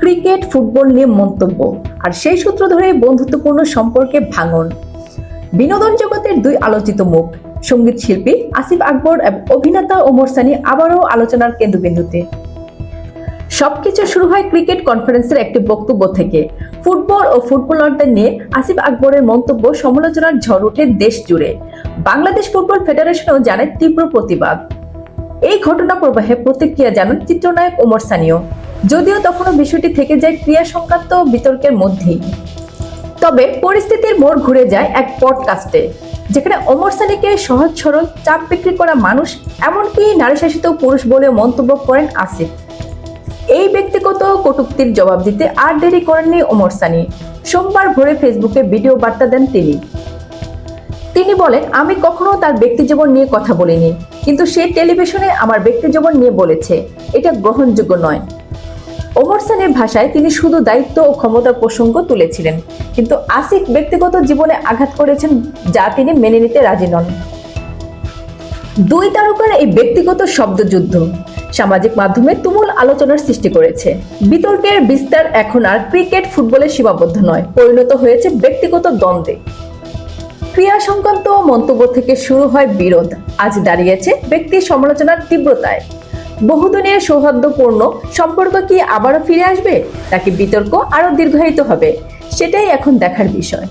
Cricket, football নিয়ে মন্তব্য। আর সেই সূত্র ধরে বন্ধুত্বপূর্ণ সম্পর্কে ভাঙন। বিনোদন জগতের দুই আলোচিত মুখ, সংগীত শিল্পী আসিফ আকবর এবং অভিনেতা ওমর সানি আবারও আলোচনার কেন্দ্রবিন্দুতে। সবকিছু শুরু হয় ক্রিকেট কনফারেন্সের একটি বক্তব্য থেকে। ফুটবল ও ফুটবলারদের নিয়ে আসিফ আকবরের মন্তব্য সমালোচনার ঝড় ওঠে দেশ জুড়ে। বাংলাদেশ ফুটবল ফেডারেশনও জানায় তীব্র প্রতিবাদ। এই ঘটনা প্রবাহে প্রতিক্রিয়া জানান চিত্রনায়ক ওমর সানিও। যদিও তখনও বিষয়টি থেকে যায় ক্রিয়া সংক্রান্ত বিতর্কের মধ্যেই। তবে পরিস্থিতির মোড় ঘুরে যায় এক পডকাস্টে যেখানে অমর সানিকে সহজ সরল চাপ বিক্রি করা মানুষ, এমনকি নারী শাসিত পুরুষ বলে মন্তব্য করেন আসিফ। এই ব্যক্তিগত কটূক্তির জবাব দিতে আর দেরি করেননি ওমর সানি। সোমবার ভোরে ফেসবুকে ভিডিও বার্তা দেন তিনি। তিনি বলেন, আমি কখনো তার ব্যক্তিজীবন নিয়ে কথা বলিনি, কিন্তু সে টেলিভিশনে আমার ব্যক্তিজীবন নিয়ে বলেছে। এটা গ্রহণযোগ্য নয়। ওমর ভাষায় তিনি শুধু দায়িত্ব ও ক্ষমতার প্রসঙ্গ তুলেছিলেন, কিন্তু আসিফ ব্যক্তিগত জীবনে আঘাত করেছেন যা তিনি মেনে নিতে রাজি নন। দুই তারকার এই ব্যক্তিগত শব্দযুদ্ধ সামাজিক মাধ্যমে তুমুল আলোচনার সৃষ্টি করেছে। বিতর্কের বিস্তার এখন আর ক্রিকেট ফুটবলে সীমাবদ্ধ নয়, পরিণত হয়েছে ব্যক্তিগত দ্বন্দ্বে। ক্রিয়া সংক্রান্ত মন্তব্য থেকে শুরু হয় বিরোধ। আজ দাঁড়িয়েছে ব্যক্তি সমালোচনার তীব্রতায়। বহুদিনের সৌহার্দ্যপূর্ণ সম্পর্ক কি আবারও ফিরে আসবে? নাকি বিতর্ক আরও দীর্ঘায়িত হবে? সেটাই এখন দেখার বিষয়।